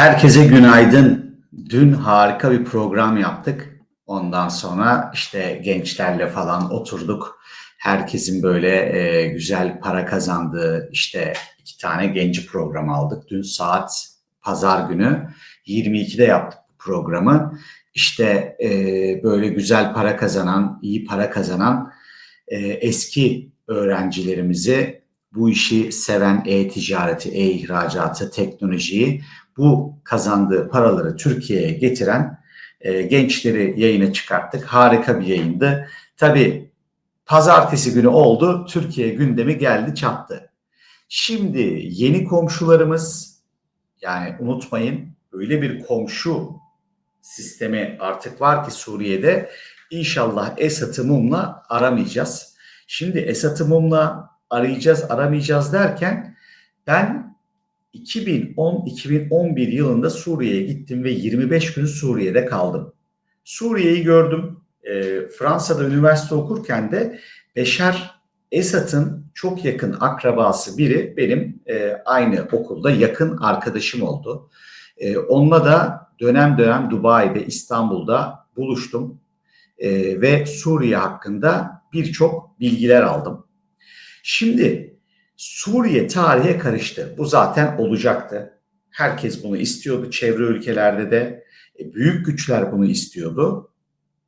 Herkese günaydın. Dün harika bir program yaptık. Ondan sonra işte gençlerle falan oturduk. Herkesin böyle e, güzel para kazandığı işte iki tane genci program aldık. Dün saat pazar günü 22'de yaptık bu programı. İşte e, böyle güzel para kazanan, iyi para kazanan e, eski öğrencilerimizi bu işi seven e-ticareti, e-ihracatı, teknolojiyi bu kazandığı paraları Türkiye'ye getiren e, gençleri yayına çıkarttık. Harika bir yayındı. Tabii pazartesi günü oldu. Türkiye gündemi geldi çattı. Şimdi yeni komşularımız yani unutmayın öyle bir komşu sistemi artık var ki Suriye'de inşallah Esad'ı mumla aramayacağız. Şimdi Esad'ı mumla arayacağız aramayacağız derken ben 2010-2011 yılında Suriye'ye gittim ve 25 gün Suriye'de kaldım. Suriye'yi gördüm. E, Fransa'da üniversite okurken de Beşer Esad'ın çok yakın akrabası biri benim e, aynı okulda yakın arkadaşım oldu. E, onunla da dönem dönem Dubai'de, İstanbul'da buluştum e, ve Suriye hakkında birçok bilgiler aldım. Şimdi Suriye tarihe karıştı. Bu zaten olacaktı. Herkes bunu istiyordu. Çevre ülkelerde de e, büyük güçler bunu istiyordu.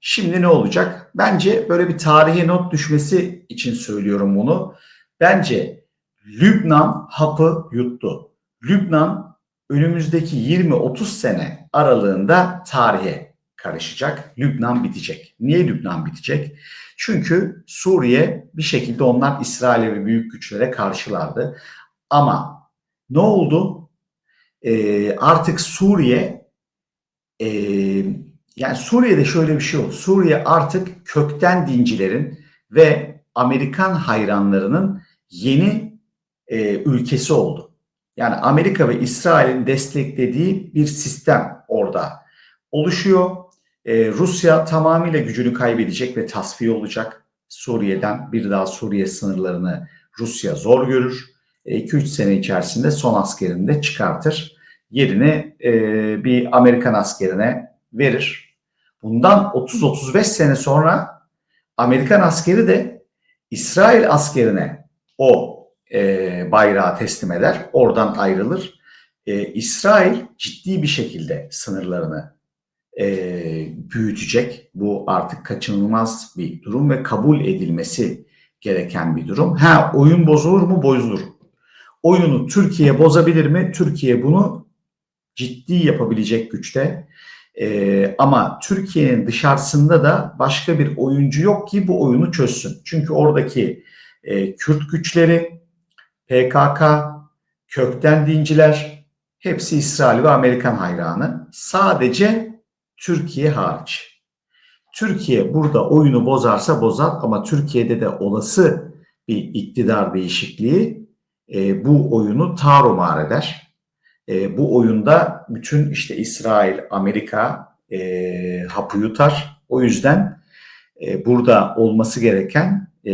Şimdi ne olacak? Bence böyle bir tarihe not düşmesi için söylüyorum bunu. Bence Lübnan hapı yuttu. Lübnan önümüzdeki 20-30 sene aralığında tarihe karışacak. Lübnan bitecek. Niye Lübnan bitecek? Çünkü Suriye bir şekilde onlar İsrail'e ve büyük güçlere karşılardı. Ama ne oldu? Ee, artık Suriye e, yani Suriye'de şöyle bir şey oldu. Suriye artık kökten dincilerin ve Amerikan hayranlarının yeni e, ülkesi oldu. Yani Amerika ve İsrail'in desteklediği bir sistem orada oluşuyor. Ee, Rusya tamamıyla gücünü kaybedecek ve tasfiye olacak. Suriye'den bir daha Suriye sınırlarını Rusya zor görür. 2-3 e, sene içerisinde son askerini de çıkartır. Yerini e, bir Amerikan askerine verir. Bundan 30-35 sene sonra Amerikan askeri de İsrail askerine o e, bayrağı teslim eder. Oradan ayrılır. E, İsrail ciddi bir şekilde sınırlarını e, büyütecek. Bu artık kaçınılmaz bir durum ve kabul edilmesi gereken bir durum. Ha oyun bozulur mu? Bozulur. Oyunu Türkiye bozabilir mi? Türkiye bunu ciddi yapabilecek güçte. Ee, ama Türkiye'nin dışarısında da başka bir oyuncu yok ki bu oyunu çözsün. Çünkü oradaki e, Kürt güçleri, PKK, kökten dinciler hepsi İsrail ve Amerikan hayranı. Sadece Türkiye hariç. Türkiye burada oyunu bozarsa bozar ama Türkiye'de de olası bir iktidar değişikliği e, bu oyunu tarumar eder. E, bu oyunda bütün işte İsrail, Amerika e, hapı yutar. O yüzden e, burada olması gereken e,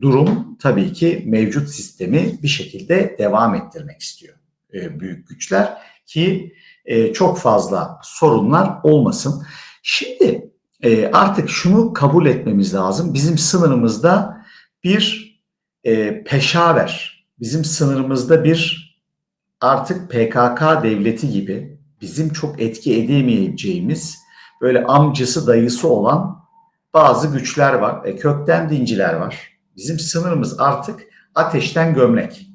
durum tabii ki mevcut sistemi bir şekilde devam ettirmek istiyor e, büyük güçler ki e, çok fazla sorunlar olmasın. Şimdi e, artık şunu kabul etmemiz lazım. Bizim sınırımızda bir e, peşaver, bizim sınırımızda bir artık PKK devleti gibi bizim çok etki edemeyeceğimiz böyle amcası dayısı olan bazı güçler var. E, kökten dinciler var. Bizim sınırımız artık ateşten gömlek.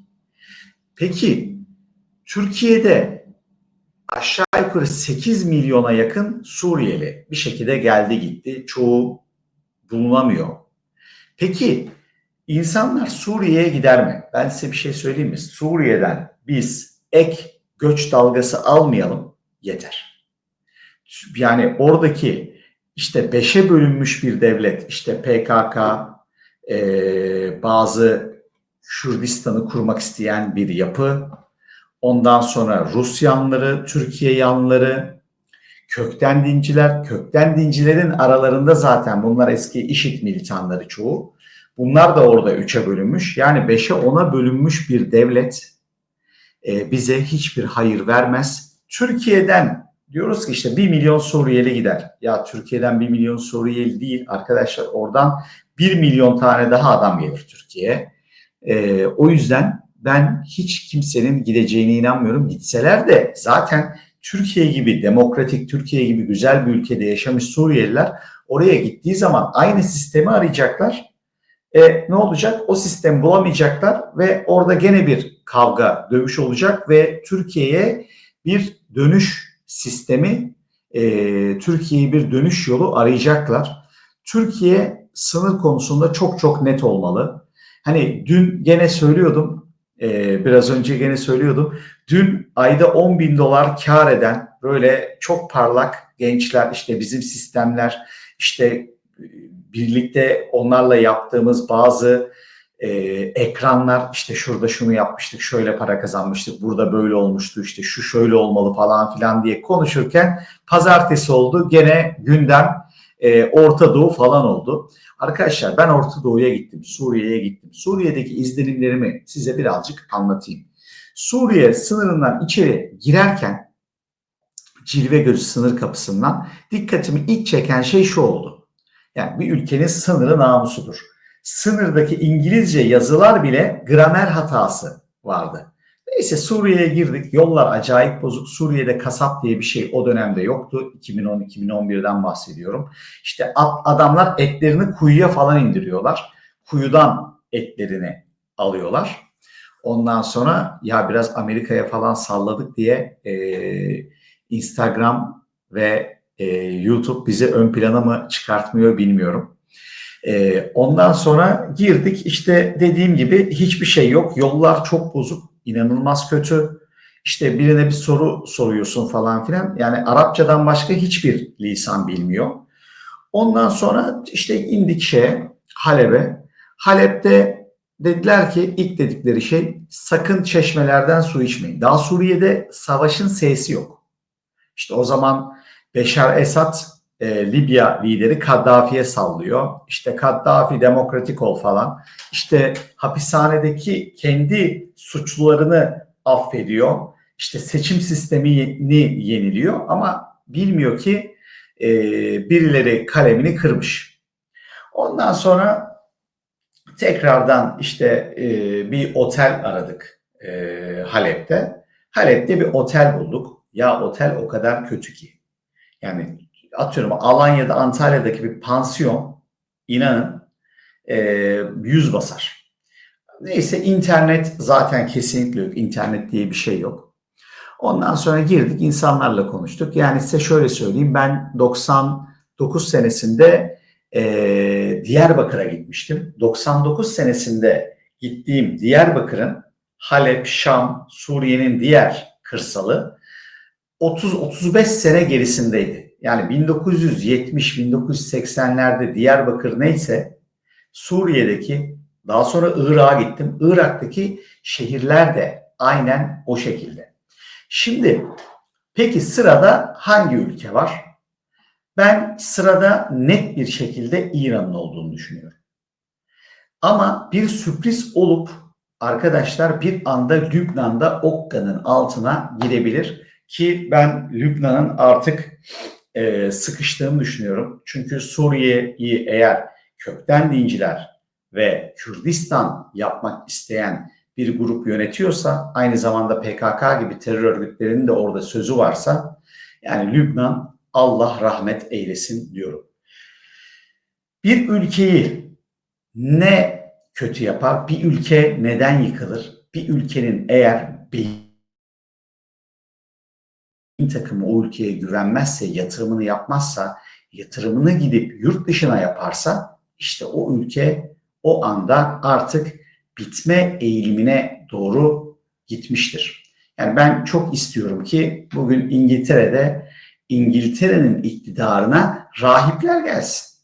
Peki Türkiye'de aşağı yukarı 8 milyona yakın Suriyeli bir şekilde geldi gitti. Çoğu bulunamıyor. Peki insanlar Suriye'ye gider mi? Ben size bir şey söyleyeyim mi? Suriye'den biz ek göç dalgası almayalım yeter. Yani oradaki işte beşe bölünmüş bir devlet, işte PKK, e, bazı Kürdistan'ı kurmak isteyen bir yapı, Ondan sonra Rus yanları, Türkiye yanları, kökten dinciler, kökten dincilerin aralarında zaten bunlar eski işit militanları çoğu. Bunlar da orada üçe bölünmüş. Yani beşe ona bölünmüş bir devlet e, bize hiçbir hayır vermez. Türkiye'den diyoruz ki işte 1 milyon Suriyeli gider. Ya Türkiye'den 1 milyon Suriyeli değil arkadaşlar oradan 1 milyon tane daha adam gelir Türkiye'ye. Ee, o yüzden ben hiç kimsenin gideceğine inanmıyorum. Gitseler de zaten Türkiye gibi demokratik, Türkiye gibi güzel bir ülkede yaşamış Suriyeliler oraya gittiği zaman aynı sistemi arayacaklar. E, ne olacak? O sistemi bulamayacaklar ve orada gene bir kavga, dövüş olacak ve Türkiye'ye bir dönüş sistemi, e, Türkiye'ye bir dönüş yolu arayacaklar. Türkiye sınır konusunda çok çok net olmalı. Hani dün gene söylüyordum, e, biraz önce gene söylüyordum. Dün ayda 10 bin dolar kar eden böyle çok parlak gençler işte bizim sistemler işte birlikte onlarla yaptığımız bazı e, ekranlar işte şurada şunu yapmıştık şöyle para kazanmıştık burada böyle olmuştu işte şu şöyle olmalı falan filan diye konuşurken pazartesi oldu gene gündem e, Orta Doğu falan oldu. Arkadaşlar ben Orta Doğu'ya gittim Suriye'ye gittim Suriye'deki izlenimlerimi size birazcık anlatayım. Suriye sınırından içeri girerken Cilve Gözü sınır kapısından dikkatimi ilk çeken şey şu oldu. Yani bir ülkenin sınırı namusudur. Sınırdaki İngilizce yazılar bile gramer hatası vardı. Neyse Suriye'ye girdik. Yollar acayip bozuk. Suriye'de kasap diye bir şey o dönemde yoktu. 2010-2011'den bahsediyorum. İşte adamlar etlerini kuyuya falan indiriyorlar. Kuyudan etlerini alıyorlar. Ondan sonra ya biraz Amerika'ya falan salladık diye e, Instagram ve e, YouTube bizi ön plana mı çıkartmıyor bilmiyorum. E, ondan sonra girdik işte dediğim gibi hiçbir şey yok. Yollar çok bozuk, inanılmaz kötü. İşte birine bir soru soruyorsun falan filan. Yani Arapçadan başka hiçbir lisan bilmiyor. Ondan sonra işte indik şeye Halep'e. Halep'te dediler ki ilk dedikleri şey sakın çeşmelerden su içmeyin. Daha Suriye'de savaşın sesi yok. İşte o zaman Beşar Esad e, Libya lideri Kaddafi'ye sallıyor. İşte Kaddafi demokratik ol falan. İşte hapishanedeki kendi suçlularını affediyor. İşte seçim sistemini yeniliyor ama bilmiyor ki e, birileri kalemini kırmış. Ondan sonra tekrardan işte e, bir otel aradık e, Halep'te. Halep'te bir otel bulduk. Ya otel o kadar kötü ki. Yani atıyorum Alanya'da Antalya'daki bir pansiyon inanın e, yüz basar. Neyse internet zaten kesinlikle yok. İnternet diye bir şey yok. Ondan sonra girdik insanlarla konuştuk. Yani size şöyle söyleyeyim ben 99 senesinde e, Diyarbakır'a gitmiştim. 99 senesinde gittiğim Diyarbakır'ın Halep, Şam, Suriye'nin diğer kırsalı 30-35 sene gerisindeydi. Yani 1970-1980'lerde Diyarbakır neyse Suriye'deki daha sonra Irak'a gittim. Irak'taki şehirler de aynen o şekilde. Şimdi peki sırada hangi ülke var? Ben sırada net bir şekilde İran'ın olduğunu düşünüyorum. Ama bir sürpriz olup arkadaşlar bir anda Lübnan'da Okka'nın altına girebilir ki ben Lübnan'ın artık e, sıkıştığını düşünüyorum. Çünkü Suriye'yi eğer kökten dinciler ve Kürdistan yapmak isteyen bir grup yönetiyorsa aynı zamanda PKK gibi terör örgütlerinin de orada sözü varsa yani Lübnan Allah rahmet eylesin diyorum. Bir ülkeyi ne kötü yapar? Bir ülke neden yıkılır? Bir ülkenin eğer beyin takımı o ülkeye güvenmezse, yatırımını yapmazsa, yatırımını gidip yurt dışına yaparsa işte o ülke o anda artık bitme eğilimine doğru gitmiştir. Yani ben çok istiyorum ki bugün İngiltere'de İngiltere'nin iktidarına rahipler gelsin.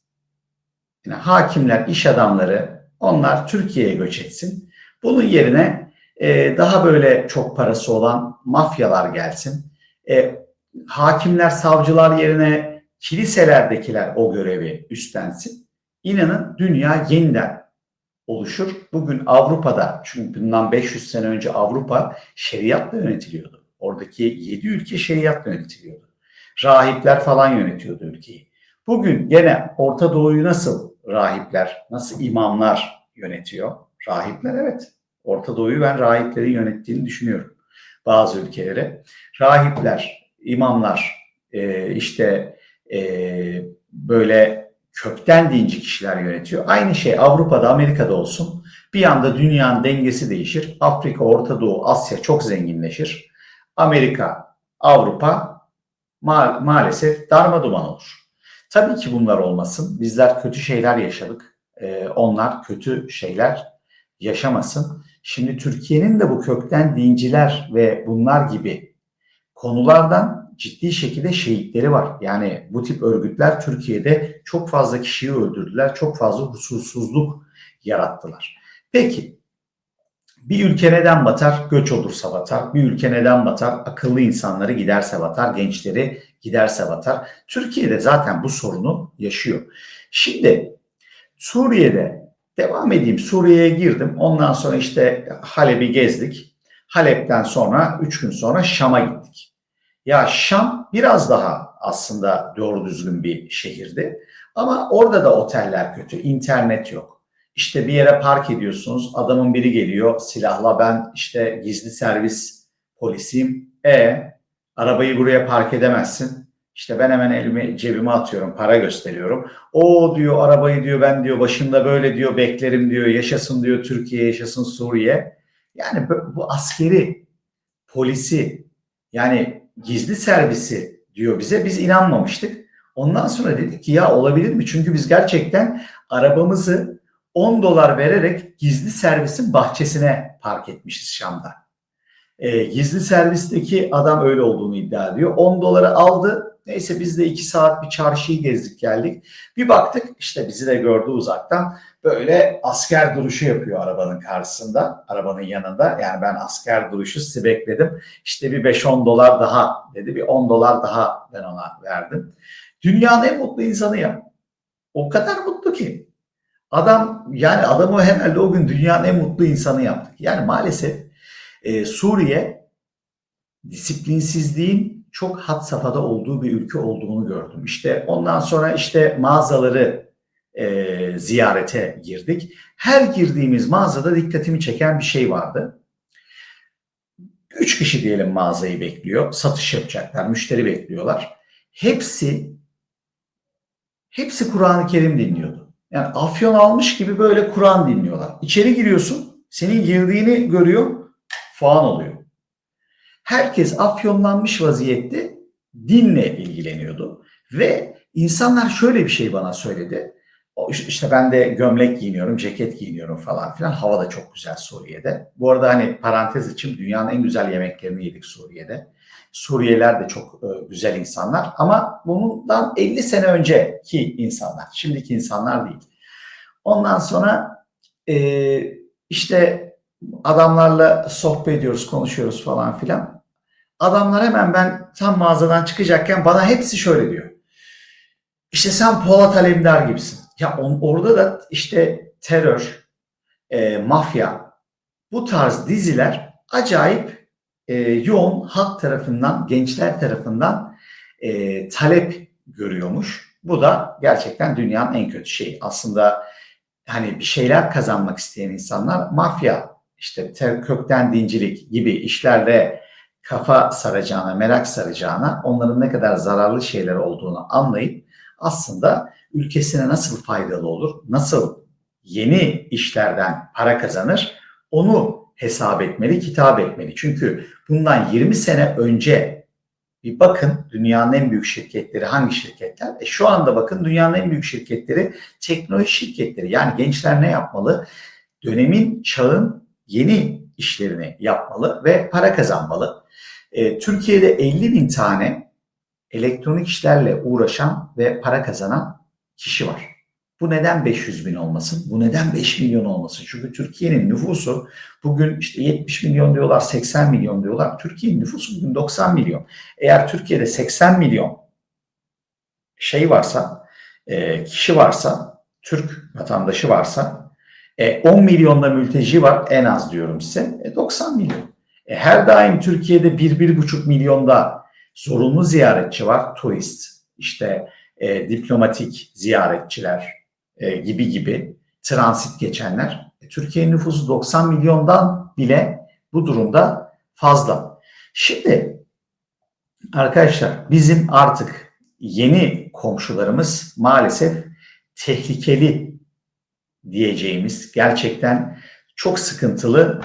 Yani hakimler, iş adamları onlar Türkiye'ye göç etsin. Bunun yerine e, daha böyle çok parası olan mafyalar gelsin e, hakimler, savcılar yerine kiliselerdekiler o görevi üstlensin. İnanın dünya yeniden oluşur. Bugün Avrupa'da çünkü bundan 500 sene önce Avrupa şeriatla yönetiliyordu. Orada Oradaki 7 ülke şeriat yönetiliyordu. Rahipler falan yönetiyordu ülkeyi. Bugün gene Orta Doğu'yu nasıl rahipler, nasıl imamlar yönetiyor? Rahipler evet. Orta Doğu'yu ben rahiplerin yönettiğini düşünüyorum. Bazı ülkelere. Rahipler, imamlar, e, işte e, böyle kökten dinci kişiler yönetiyor. Aynı şey Avrupa'da, Amerika'da olsun. Bir anda dünyanın dengesi değişir. Afrika, Orta Doğu, Asya çok zenginleşir. Amerika, Avrupa ma maalesef darma duman olur. Tabii ki bunlar olmasın. Bizler kötü şeyler yaşadık. Ee, onlar kötü şeyler yaşamasın. Şimdi Türkiye'nin de bu kökten dinciler ve bunlar gibi konulardan ciddi şekilde şehitleri var. Yani bu tip örgütler Türkiye'de çok fazla kişiyi öldürdüler, çok fazla huzursuzluk yarattılar. Peki bir ülke neden batar? Göç olursa batar. Bir ülke neden batar? Akıllı insanları giderse batar, gençleri giderse batar. Türkiye'de zaten bu sorunu yaşıyor. Şimdi Suriye'de devam edeyim. Suriye'ye girdim. Ondan sonra işte Halep'i gezdik. Halep'ten sonra 3 gün sonra Şam'a gittik. Ya Şam biraz daha aslında doğru düzgün bir şehirdi. Ama orada da oteller kötü, internet yok. İşte bir yere park ediyorsunuz, adamın biri geliyor silahla ben işte gizli servis polisiyim. E arabayı buraya park edemezsin. İşte ben hemen elimi cebime atıyorum, para gösteriyorum. O diyor arabayı diyor ben diyor başında böyle diyor beklerim diyor. Yaşasın diyor Türkiye, yaşasın Suriye. Yani bu askeri, polisi yani gizli servisi diyor bize. Biz inanmamıştık. Ondan sonra dedik ki ya olabilir mi? Çünkü biz gerçekten arabamızı 10 dolar vererek gizli servisin bahçesine park etmişiz Şam'da. E, gizli servisteki adam öyle olduğunu iddia ediyor. 10 doları aldı. Neyse biz de 2 saat bir çarşıyı gezdik geldik. Bir baktık işte bizi de gördü uzaktan. Böyle asker duruşu yapıyor arabanın karşısında, arabanın yanında. Yani ben asker duruşu sizi bekledim. İşte bir 5-10 dolar daha dedi. Bir 10 dolar daha ben ona verdim. Dünyanın en mutlu insanı ya. O kadar mutlu ki. Adam yani adamı herhalde o gün dünyanın en mutlu insanı yaptık. Yani maalesef e, Suriye disiplinsizliğin çok hat safhada olduğu bir ülke olduğunu gördüm. İşte ondan sonra işte mağazaları e, ziyarete girdik. Her girdiğimiz mağazada dikkatimi çeken bir şey vardı. Üç kişi diyelim mağazayı bekliyor. Satış yapacaklar, müşteri bekliyorlar. Hepsi hepsi Kur'an-ı Kerim dinliyordu. Yani afyon almış gibi böyle Kur'an dinliyorlar. İçeri giriyorsun, senin girdiğini görüyor, falan oluyor. Herkes afyonlanmış vaziyette dinle ilgileniyordu. Ve insanlar şöyle bir şey bana söyledi. İşte ben de gömlek giyiniyorum, ceket giyiniyorum falan filan. Hava da çok güzel Suriye'de. Bu arada hani parantez için dünyanın en güzel yemeklerini yedik Suriye'de. Suriyeliler de çok e, güzel insanlar ama bundan 50 sene önceki insanlar, şimdiki insanlar değil. Ondan sonra e, işte adamlarla sohbet ediyoruz, konuşuyoruz falan filan. Adamlar hemen ben tam mağazadan çıkacakken bana hepsi şöyle diyor. İşte sen Polat Alemdar gibisin. Ya on, orada da işte terör, e, mafya, bu tarz diziler acayip e, yoğun halk tarafından, gençler tarafından e, talep görüyormuş. Bu da gerçekten dünyanın en kötü şeyi. Aslında hani bir şeyler kazanmak isteyen insanlar mafya, işte kökten dincilik gibi işlerle kafa saracağına, merak saracağına onların ne kadar zararlı şeyler olduğunu anlayıp aslında ülkesine nasıl faydalı olur, nasıl yeni işlerden para kazanır onu hesap etmeli, kitap etmeli. Çünkü bundan 20 sene önce bir bakın dünyanın en büyük şirketleri hangi şirketler? E şu anda bakın dünyanın en büyük şirketleri teknoloji şirketleri. Yani gençler ne yapmalı? Dönemin, çağın yeni işlerini yapmalı ve para kazanmalı. E, Türkiye'de 50 bin tane elektronik işlerle uğraşan ve para kazanan kişi var. Bu neden 500 bin olmasın? Bu neden 5 milyon olmasın? Çünkü Türkiye'nin nüfusu bugün işte 70 milyon diyorlar, 80 milyon diyorlar. Türkiye'nin nüfusu bugün 90 milyon. Eğer Türkiye'de 80 milyon şey varsa, e, kişi varsa, Türk vatandaşı varsa, e, 10 milyonda mülteci var en az diyorum size, e, 90 milyon. E, her daim Türkiye'de 1-1,5 milyonda zorunlu ziyaretçi var, turist, işte e, diplomatik ziyaretçiler e, gibi gibi transit geçenler. E, Türkiye'nin nüfusu 90 milyondan bile bu durumda fazla. Şimdi arkadaşlar bizim artık yeni komşularımız maalesef tehlikeli diyeceğimiz gerçekten çok sıkıntılı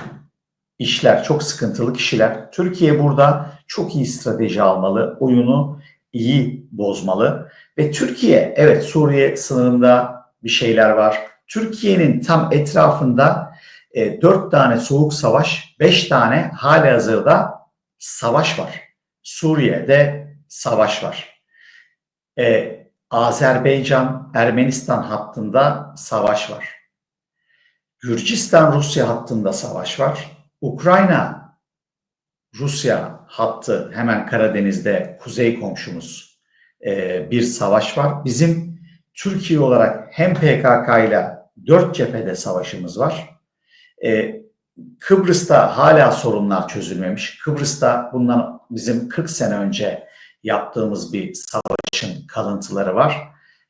işler, çok sıkıntılı kişiler. Türkiye burada çok iyi strateji almalı, oyunu iyi bozmalı ve Türkiye evet Suriye sınırında bir şeyler var. Türkiye'nin tam etrafında e, 4 tane soğuk savaş, 5 tane hali hazırda savaş var. Suriye'de savaş var. E, Azerbaycan, Ermenistan hattında savaş var. Gürcistan, Rusya hattında savaş var. Ukrayna, Rusya hattı hemen Karadeniz'de kuzey komşumuz e, bir savaş var. Bizim Türkiye olarak hem PKK ile dört cephede savaşımız var. E, Kıbrıs'ta hala sorunlar çözülmemiş. Kıbrıs'ta bundan bizim 40 sene önce yaptığımız bir savaşın kalıntıları var.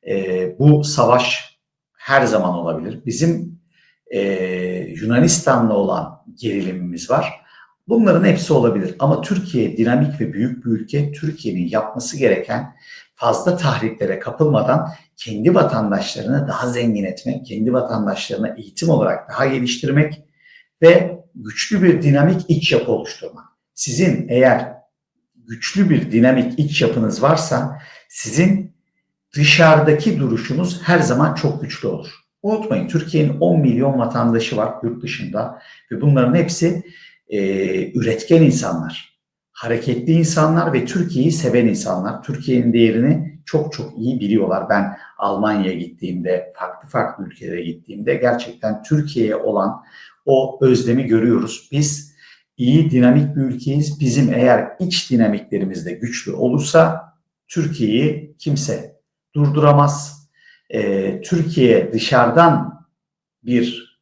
E, bu savaş her zaman olabilir. Bizim e, Yunanistan'la olan gerilimimiz var. Bunların hepsi olabilir ama Türkiye dinamik ve büyük bir ülke. Türkiye'nin yapması gereken fazla tahriklere kapılmadan kendi vatandaşlarını daha zengin etmek, kendi vatandaşlarına eğitim olarak daha geliştirmek ve güçlü bir dinamik iç yapı oluşturmak. Sizin eğer güçlü bir dinamik iç yapınız varsa sizin dışarıdaki duruşunuz her zaman çok güçlü olur. Unutmayın Türkiye'nin 10 milyon vatandaşı var yurt dışında ve bunların hepsi e, üretken insanlar, hareketli insanlar ve Türkiye'yi seven insanlar. Türkiye'nin değerini çok çok iyi biliyorlar. Ben Almanya'ya gittiğimde, farklı farklı ülkelere gittiğimde gerçekten Türkiye'ye olan o özlemi görüyoruz. Biz iyi dinamik bir ülkeyiz. Bizim eğer iç dinamiklerimiz de güçlü olursa Türkiye'yi kimse durduramaz. Ee, Türkiye dışarıdan bir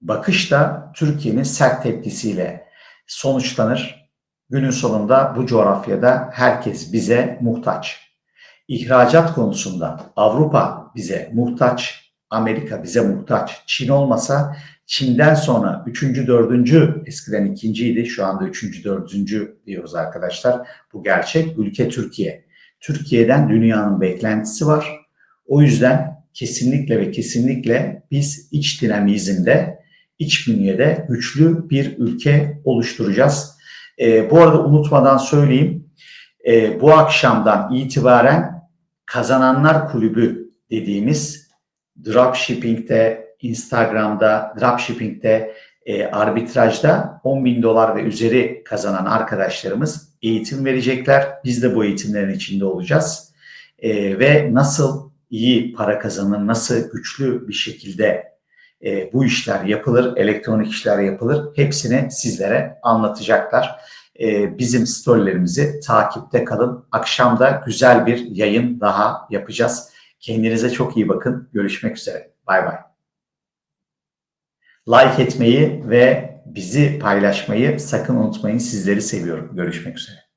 bakış da Türkiye'nin sert tepkisiyle sonuçlanır. Günün sonunda bu coğrafyada herkes bize muhtaç. İhracat konusunda Avrupa bize muhtaç, Amerika bize muhtaç. Çin olmasa Çin'den sonra üçüncü, dördüncü, eskiden ikinciydi, şu anda üçüncü, dördüncü diyoruz arkadaşlar. Bu gerçek. Ülke Türkiye. Türkiye'den dünyanın beklentisi var. O yüzden kesinlikle ve kesinlikle biz iç dinamizmde, iç bünyede güçlü bir ülke oluşturacağız. E, bu arada unutmadan söyleyeyim, e, bu akşamdan itibaren Kazananlar Kulübü dediğimiz dropshipping'de Instagram'da, dropshipping'de, e, arbitrajda 10 bin dolar ve üzeri kazanan arkadaşlarımız eğitim verecekler. Biz de bu eğitimlerin içinde olacağız. E, ve nasıl iyi para kazanır, nasıl güçlü bir şekilde e, bu işler yapılır, elektronik işler yapılır hepsini sizlere anlatacaklar. E, bizim storylerimizi takipte kalın. Akşam da güzel bir yayın daha yapacağız. Kendinize çok iyi bakın. Görüşmek üzere. Bay bay like etmeyi ve bizi paylaşmayı sakın unutmayın. Sizleri seviyorum. Görüşmek üzere.